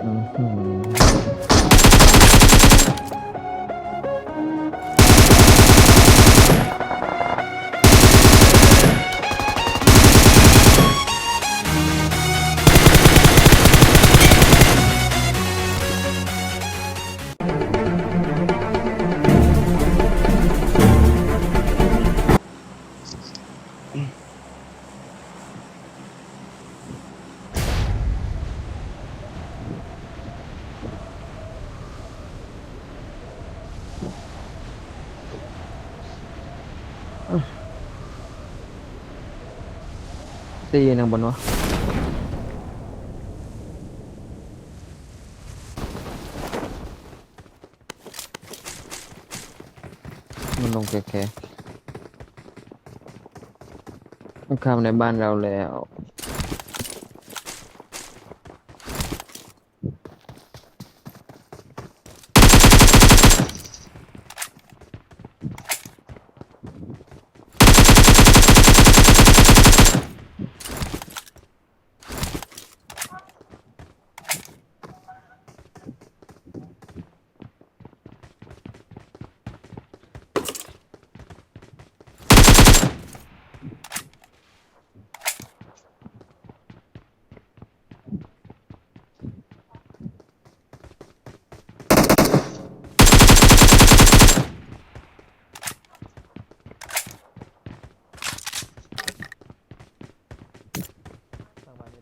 嗯哼 ตีนางบนวะมันลงแค่ๆมันข้าในบ้านเราแล้ว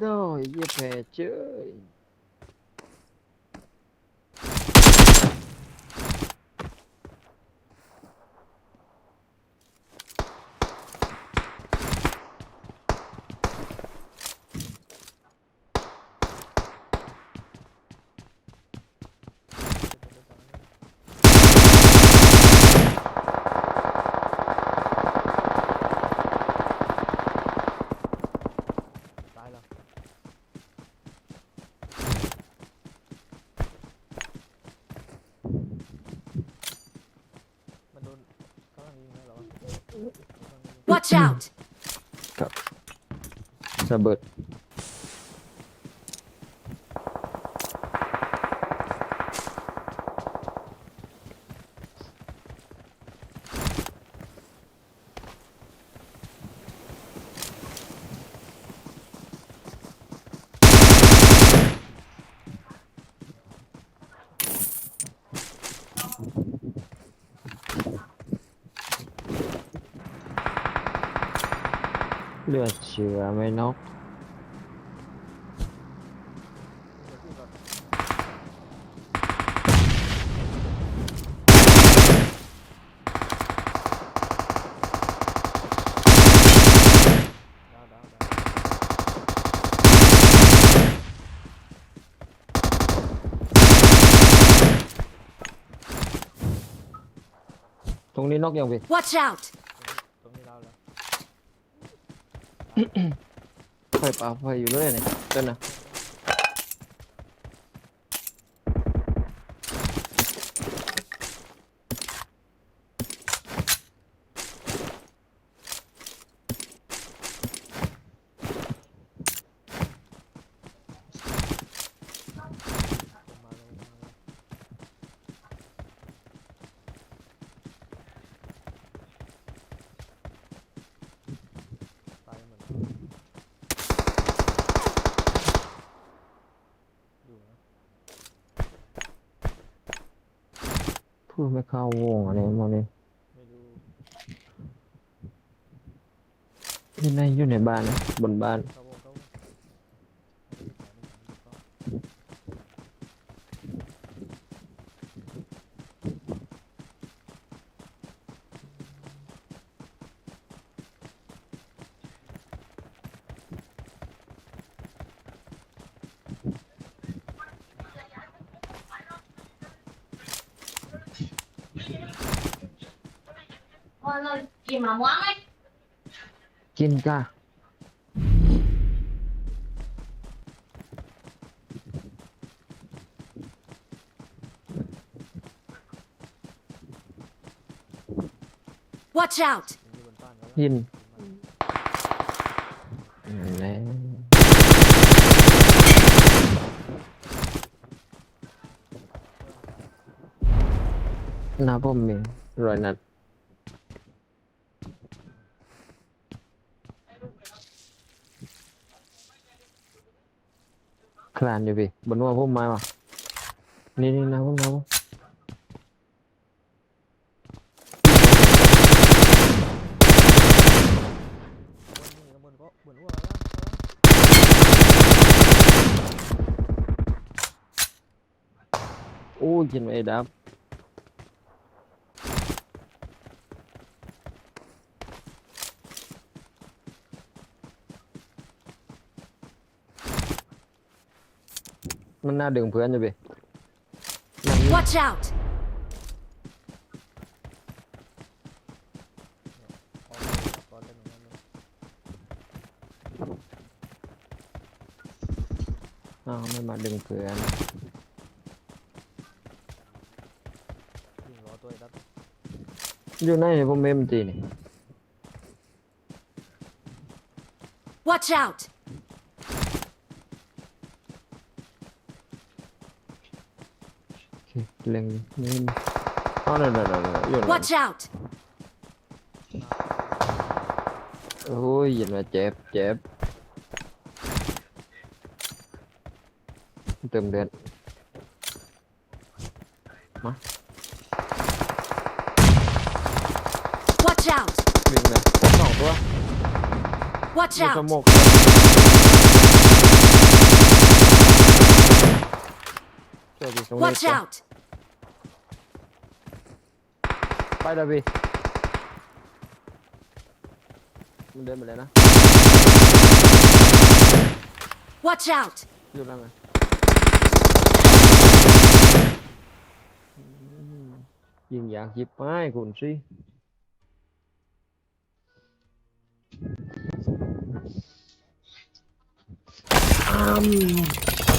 到一百九。Watch out! Stop. sabot. được chưa Piacevame, no? Watch out! ไฟป่าไฟอยู่เรื่อยเนี่ยเจ้านะ พูดไม่เข้าวงอะไรมาเนี่ยไม่รู้ที่ไหนอยู่ในบ้านนะบนบ้านเขา วงเขากินมะม่วงไหมกินจ้า Watch out! ยู่บนแล้วนมันนั่นแหละผมมีรอยนัด คลานอยู่พี่บนหัวพุ่มไม้วะนี่นี่นะพุ่มนะพุ่ม บนนี่บนก็บนอ้วกแล้ว โอ้ยกินไม่ดับ มันน่าดึงเพื่อนอยู่พี่นั่งนี่ Watch out! พอเลยก่อนเล่นอย่างนั้นเลยอ้าวไม่มาดึงเพื่อนวิ่งรอตัวไอ้ดับอยู่ไหนเนี่ยผมเมมจีนี่ Watch out! โอ เคเล็งนี่อ๋อเดี๋ยวเดี๋ยวเดี๋ยวเดี๋ยวอยู่ไหน Watch out! โอ้ยยินมาเจ็บเจ็บเติมเดือน Watch out! วิ่งเลยสองตัว Watch มีส out! มกช่วยพี่ตรงนี้ Watch ก่อน out! Bay ra vì Mình lên mình lên á. Watch out. Dụt ra này Duyên dạng dịp mai của si Um...